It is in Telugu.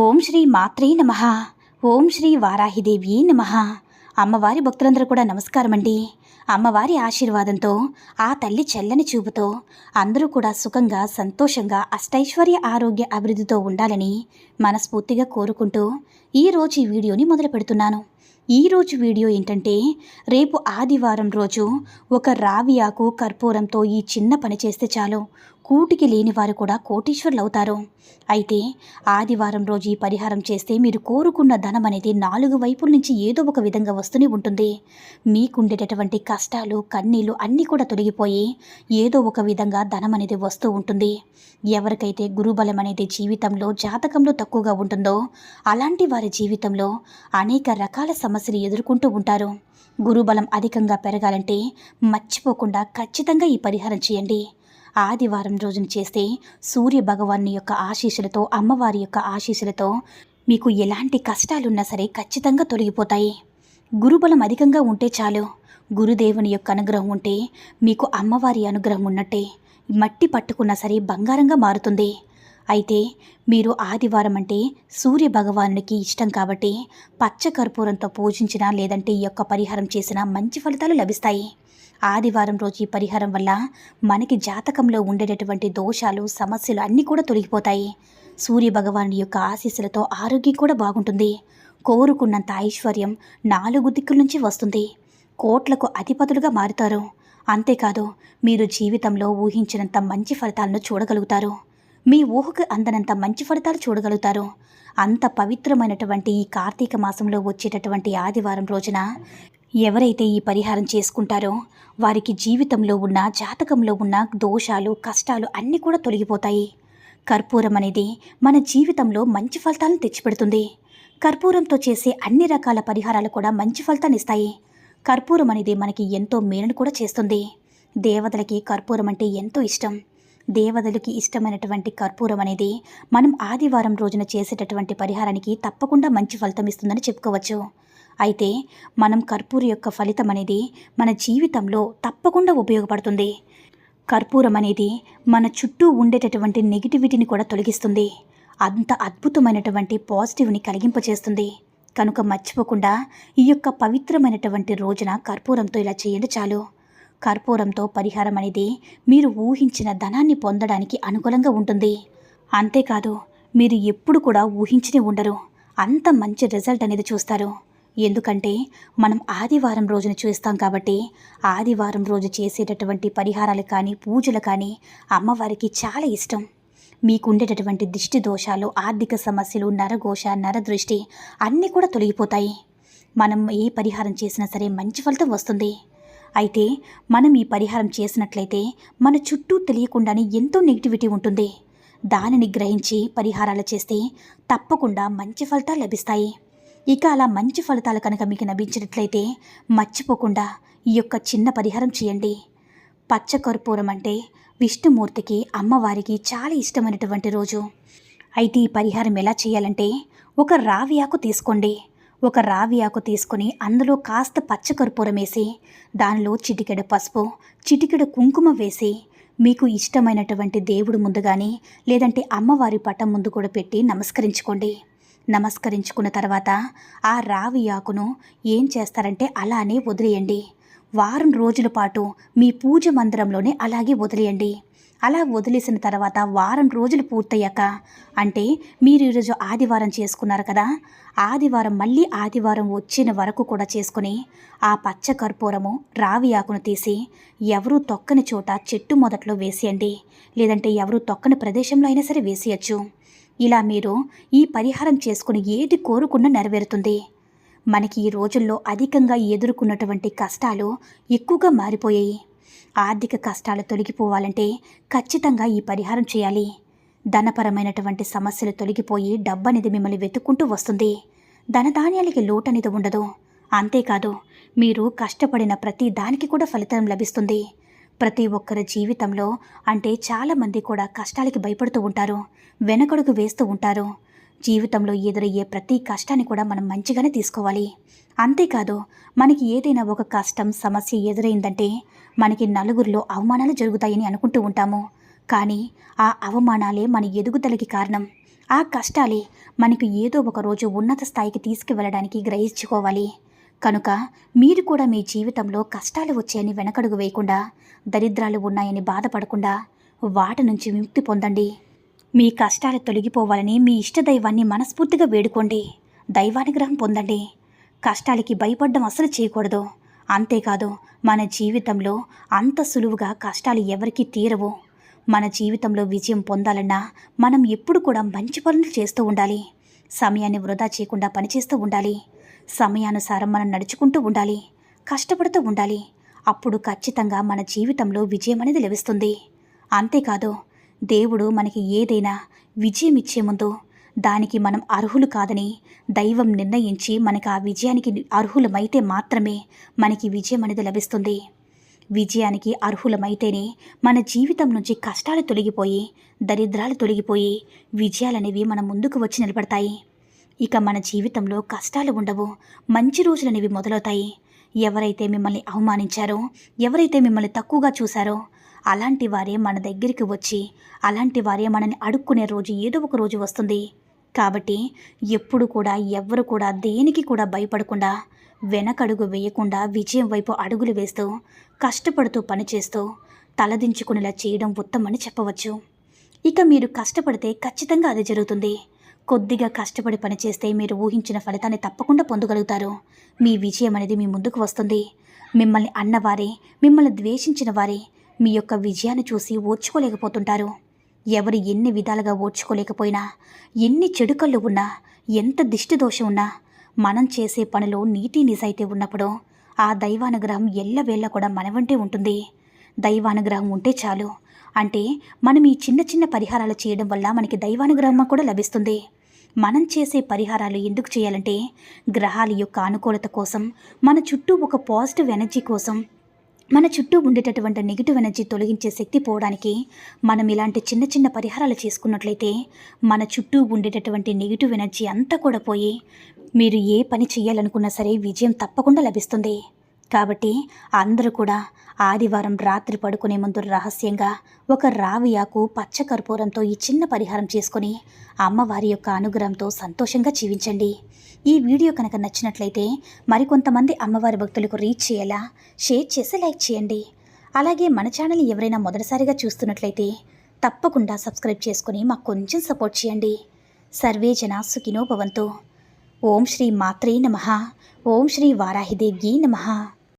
ఓం శ్రీ మాత్రే నమ. ఓం శ్రీ వారాహిదేవి నమ. అమ్మవారి భక్తులందరూ కూడా నమస్కారం అండి అమ్మవారి ఆశీర్వాదంతో ఆ తల్లి చెల్లని చూపుతో అందరూ కూడా సుఖంగా సంతోషంగా అష్టైశ్వర్య ఆరోగ్య అభివృద్ధితో ఉండాలని మనస్ఫూర్తిగా కోరుకుంటూ ఈరోజు ఈ వీడియోని మొదలు పెడుతున్నాను. ఈరోజు వీడియో ఏంటంటే రేపు ఆదివారం రోజు ఒక రావి ఆకు కర్పూరంతో ఈ చిన్న పని చేస్తే చాలు. కూటికి లేని వారు కూడా కోటీశ్వర్లు అవుతారు అయితే ఆదివారం రోజు ఈ పరిహారం చేస్తే మీరు కోరుకున్న ధనం అనేది నాలుగు వైపుల నుంచి ఏదో ఒక విధంగా వస్తూనే ఉంటుంది. మీకుండేటటువంటి కష్టాలు కన్నీళ్ళు అన్నీ కూడా తొలగిపోయి ఏదో ఒక విధంగా ధనం అనేది వస్తూ ఉంటుంది. ఎవరికైతే గురుబలం అనేది జీవితంలో జాతకంలో తక్కువగా ఉంటుందో అలాంటి వారి జీవితంలో అనేక రకాల సమస్యలు ఎదుర్కొంటూ ఉంటారు. గురుబలం అధికంగా పెరగాలంటే మర్చిపోకుండా ఖచ్చితంగా ఈ పరిహారం చేయండి. ఆదివారం రోజున చేస్తే సూర్య భగవాన్ యొక్క ఆశీస్సులతో అమ్మవారి యొక్క ఆశీస్సులతో మీకు ఎలాంటి కష్టాలున్నా సరే ఖచ్చితంగా తొలగిపోతాయి. గురుబలం అధికంగా ఉంటే చాలు. గురుదేవుని యొక్క అనుగ్రహం ఉంటే మీకు అమ్మవారి అనుగ్రహం ఉన్నట్టే. మట్టి పట్టుకున్నా సరే బంగారంగా మారుతుంది. అయితే మీరు ఆదివారం అంటే సూర్య భగవానునికి ఇష్టం కాబట్టి పచ్చ కర్పూరంతో పూజించినా లేదంటే ఈ యొక్క పరిహారం చేసినా మంచి ఫలితాలు లభిస్తాయి. ఆదివారం రోజు ఈ పరిహారం వల్ల మనకి జాతకంలో ఉండేటటువంటి దోషాలు సమస్యలు అన్నీ కూడా తొలగిపోతాయి. సూర్య భగవాను యొక్క ఆశీస్సులతో ఆరోగ్యం కూడా బాగుంటుంది. కోరుకున్నంత ఐశ్వర్యం నాలుగు దిక్కుల నుంచి వస్తుంది. కోట్లకు అధిపతులుగా మారుతారు. అంతేకాదు మీరు జీవితంలో ఊహించినంత మంచి ఫలితాలను చూడగలుగుతారు. మీ ఊహకు అందనంత మంచి ఫలితాలు చూడగలుగుతారు. అంత పవిత్రమైనటువంటి ఈ కార్తీక మాసంలో వచ్చేటటువంటి ఆదివారం రోజున ఎవరైతే ఈ పరిహారం చేసుకుంటారో వారికి జీవితంలో ఉన్న జాతకంలో ఉన్న దోషాలు కష్టాలు అన్నీ కూడా తొలగిపోతాయి. కర్పూరం అనేది మన జీవితంలో మంచి ఫలితాలను తెచ్చిపెడుతుంది. కర్పూరంతో చేసే అన్ని రకాల పరిహారాలు కూడా మంచి ఫలితాన్ని ఇస్తాయి. కర్పూరం అనేది మనకి ఎంతో మేలును కూడా చేస్తుంది. దేవతలకి కర్పూరం అంటే ఎంతో ఇష్టం. దేవతలకి ఇష్టమైనటువంటి కర్పూరం అనేది మనం ఆదివారం రోజున చేసేటటువంటి పరిహారానికి తప్పకుండా మంచి ఫలితం ఇస్తుందని చెప్పుకోవచ్చు. అయితే మనం కర్పూర యొక్క ఫలితం అనేది మన జీవితంలో తప్పకుండా ఉపయోగపడుతుంది. కర్పూరం అనేది మన చుట్టూ ఉండేటటువంటి నెగిటివిటీని కూడా తొలగిస్తుంది. అంత అద్భుతమైనటువంటి పాజిటివ్ని కలిగింపచేస్తుంది. కనుక మర్చిపోకుండా ఈ యొక్క పవిత్రమైనటువంటి రోజున కర్పూరంతో ఇలా చేయండి చాలు. కర్పూరంతో పరిహారం అనేది మీరు ఊహించిన ధనాన్ని పొందడానికి అనుకూలంగా ఉంటుంది. అంతేకాదు మీరు ఎప్పుడు కూడా ఊహించనే ఉండరు. అంత మంచి రిజల్ట్ అనేది చూస్తారు. ఎందుకంటే మనం ఆదివారం రోజున చూస్తాం కాబట్టి ఆదివారం రోజు చేసేటటువంటి పరిహారాలు కానీ పూజలు కానీ అమ్మవారికి చాలా ఇష్టం. మీకుండేటటువంటి దిష్టి దోషాలు ఆర్థిక సమస్యలు నరఘోష నరదృష్టి అన్నీ కూడా తొలగిపోతాయి. మనం ఏ పరిహారం చేసినా సరే మంచి ఫలితం వస్తుంది. అయితే మనం ఈ పరిహారం చేసినట్లయితే మన చుట్టూ తెలియకుండానే ఎంతో నెగిటివిటీ ఉంటుంది. దానిని గ్రహించి పరిహారాలు చేస్తే తప్పకుండా మంచి ఫలితాలు లభిస్తాయి. ఇక అలా మంచి ఫలితాలు కనుక మీకు లభించినట్లయితే మర్చిపోకుండా ఈ యొక్క చిన్న పరిహారం చేయండి. పచ్చ కర్పూరం అంటే విష్ణుమూర్తికి అమ్మవారికి చాలా ఇష్టమైనటువంటి రోజు. అయితే ఈ పరిహారం ఎలా చేయాలంటే ఒక రావి ఆకు తీసుకోండి. ఒక రావి ఆకు తీసుకొని అందులో కాస్త పచ్చ కర్పూరం వేసి దానిలో చిటికెడ పసుపు చిటికెడ కుంకుమ వేసి మీకు ఇష్టమైనటువంటి దేవుడు ముందు కానీ లేదంటే అమ్మవారి పటం ముందు కూడా పెట్టి నమస్కరించుకోండి. నమస్కరించుకున్న తర్వాత ఆ రావి ఆకును ఏం చేస్తారంటే అలానే వదిలేయండి. వారం రోజుల పాటు మీ పూజ మందిరంలోనే అలాగే వదిలేయండి. అలా వదిలేసిన తర్వాత వారం రోజులు పూర్తయ్యాక అంటే మీరు ఈరోజు ఆదివారం చేసుకున్నారు కదా ఆదివారం మళ్ళీ ఆదివారం వచ్చిన వరకు కూడా చేసుకుని ఆ పచ్చ కర్పూరము రావి ఆకును తీసి ఎవరూ తొక్కని చోట చెట్టు మొదట్లో వేసేయండి. లేదంటే ఎవరూ తొక్కని ప్రదేశంలో అయినా సరే వేసేయచ్చు. ఇలా మీరు ఈ పరిహారం చేసుకుని ఏది కోరుకున్నా నెరవేరుతుంది. మనకి ఈ రోజుల్లో అధికంగా ఎదుర్కొన్నటువంటి కష్టాలు ఎక్కువగా మారిపోయాయి. ఆర్థిక కష్టాలు తొలగిపోవాలంటే ఖచ్చితంగా ఈ పరిహారం చేయాలి. ధనపరమైనటువంటి సమస్యలు తొలగిపోయి డబ్బనేది మిమ్మల్ని వెతుక్కుంటూ వస్తుంది. ధనధాన్యాలకి లోటు అనేది ఉండదు. అంతేకాదు మీరు కష్టపడిన ప్రతి దానికి కూడా ఫలితం లభిస్తుంది. ప్రతి ఒక్కరి జీవితంలో అంటే చాలామంది కూడా కష్టాలకి భయపడుతూ ఉంటారు వెనకడుగు వేస్తూ ఉంటారు. జీవితంలో ఎదురయ్యే ప్రతి కష్టాన్ని కూడా మనం మంచిగానే తీసుకోవాలి. అంతేకాదు మనకి ఏదైనా ఒక కష్టం సమస్య ఎదురైందంటే మనకి నలుగురిలో అవమానాలు జరుగుతాయని అనుకుంటూ ఉంటాము. కానీ ఆ అవమానాలే మన ఎదుగుదలకి కారణం. ఆ కష్టాలే మనకు ఏదో ఒక రోజు ఉన్నత స్థాయికి తీసుకువెళ్ళడానికి గ్రహించుకోవాలి. కనుక మీరు కూడా మీ జీవితంలో కష్టాలు వచ్చాయని వెనకడుగు వేయకుండా దరిద్రాలు ఉన్నాయని బాధపడకుండా వాటి నుంచి విముక్తి పొందండి. మీ కష్టాలు తొలగిపోవాలని మీ ఇష్టదైవాన్ని మనస్ఫూర్తిగా వేడుకోండి. దైవానుగ్రహం పొందండి. కష్టాలకి భయపడడం అసలు చేయకూడదు. అంతేకాదు మన జీవితంలో అంత సులువుగా కష్టాలు ఎవరికీ తీరవు. మన జీవితంలో విజయం పొందాలన్నా మనం ఎప్పుడు కూడా మంచి పనులు చేస్తూ ఉండాలి. సమయాన్ని వృధా చేయకుండా పనిచేస్తూ ఉండాలి. సమయానుసారం మనం నడుచుకుంటూ ఉండాలి కష్టపడుతూ ఉండాలి. అప్పుడు ఖచ్చితంగా మన జీవితంలో విజయం అనేది లభిస్తుంది. అంతేకాదు దేవుడు మనకి ఏదైనా విజయం ఇచ్చే ముందు దానికి మనం అర్హులు కాదని దైవం నిర్ణయించి మనకు ఆ విజయానికి అర్హులమైతే మాత్రమే మనకి విజయం అనేది లభిస్తుంది. విజయానికి అర్హులమైతేనే మన జీవితం నుంచి కష్టాలు తొలగిపోయి దరిద్రాలు తొలగిపోయి విజయాలనేవి మన ముందుకు వచ్చి నిలబడతాయి. ఇక మన జీవితంలో కష్టాలు ఉండవు. మంచి రోజులనేవి మొదలవుతాయి. ఎవరైతే మిమ్మల్ని అవమానించారో ఎవరైతే మిమ్మల్ని తక్కువగా చూశారో అలాంటి వారే మన దగ్గరికి వచ్చి అలాంటి వారే మనని అడుక్కునే రోజు ఏదో ఒక రోజు వస్తుంది. కాబట్టి ఎప్పుడు కూడా ఎవ్వరు కూడా దేనికి కూడా భయపడకుండా వెనకడుగు వేయకుండా విజయం వైపు అడుగులు వేస్తూ కష్టపడుతూ పనిచేస్తూ తలదించుకునేలా చేయడం ఉత్తమని చెప్పవచ్చు. ఇక మీరు కష్టపడితే ఖచ్చితంగా అది జరుగుతుంది. కొద్దిగా కష్టపడి పనిచేస్తే మీరు ఊహించిన ఫలితాన్ని తప్పకుండా పొందగలుగుతారు. మీ విజయం అనేది మీ ముందుకు వస్తుంది. మిమ్మల్ని అన్నవారే మిమ్మల్ని ద్వేషించిన వారే మీ యొక్క విజయాన్ని చూసి ఓర్చుకోలేకపోతుంటారు. ఎవరు ఎన్ని విధాలుగా ఓర్చుకోలేకపోయినా ఎన్ని చెడుకళ్ళు ఉన్నా ఎంత దిష్టి దోషం ఉన్నా మనం చేసే పనిలో నీతి నిజాయితీ ఉన్నప్పుడు ఆ దైవానుగ్రహం ఎల్లవేళ్ళ కూడా మన వెంటే ఉంటుంది. దైవానుగ్రహం ఉంటే చాలు. అంటే మనం ఈ చిన్న చిన్న పరిహారాలు చేయడం వల్ల మనకి దైవానుగ్రహం కూడా లభిస్తుంది. మనం చేసే పరిహారాలు ఎందుకు చేయాలంటే గ్రహాల యొక్క అనుకూలత కోసం మన చుట్టూ ఒక పాజిటివ్ ఎనర్జీ కోసం మన చుట్టూ ఉండేటటువంటి నెగిటివ్ ఎనర్జీ తొలగించే శక్తి పోవడానికి మనం ఇలాంటి చిన్న చిన్న పరిహారాలు చేసుకున్నట్లయితే మన చుట్టూ ఉండేటటువంటి నెగిటివ్ ఎనర్జీ అంతా కూడా పోయి మీరు ఏ పని చేయాలనుకున్నా సరే విజయం తప్పకుండా లభిస్తుంది. కాబట్టి అందరూ కూడా ఆదివారం రాత్రి పడుకునే ముందు రహస్యంగా ఒక రావియాకు పచ్చకర్పూరంతో పచ్చ కర్పూరంతో ఈ చిన్న పరిహారం చేసుకొని అమ్మవారి యొక్క అనుగ్రహంతో సంతోషంగా జీవించండి. ఈ వీడియో కనుక నచ్చినట్లయితే మరికొంతమంది అమ్మవారి భక్తులకు రీచ్ చేయాలా షేర్ చేసి లైక్ చేయండి. అలాగే మన ఛానల్ ఎవరైనా మొదటిసారిగా చూస్తున్నట్లయితే తప్పకుండా సబ్స్క్రైబ్ చేసుకొని మాకు కొంచెం సపోర్ట్ చేయండి. సర్వే జన సుఖినో భవంతు. ఓం శ్రీ మాత్రే నమ. ఓం శ్రీ వారాహిదేవ్యై నమః.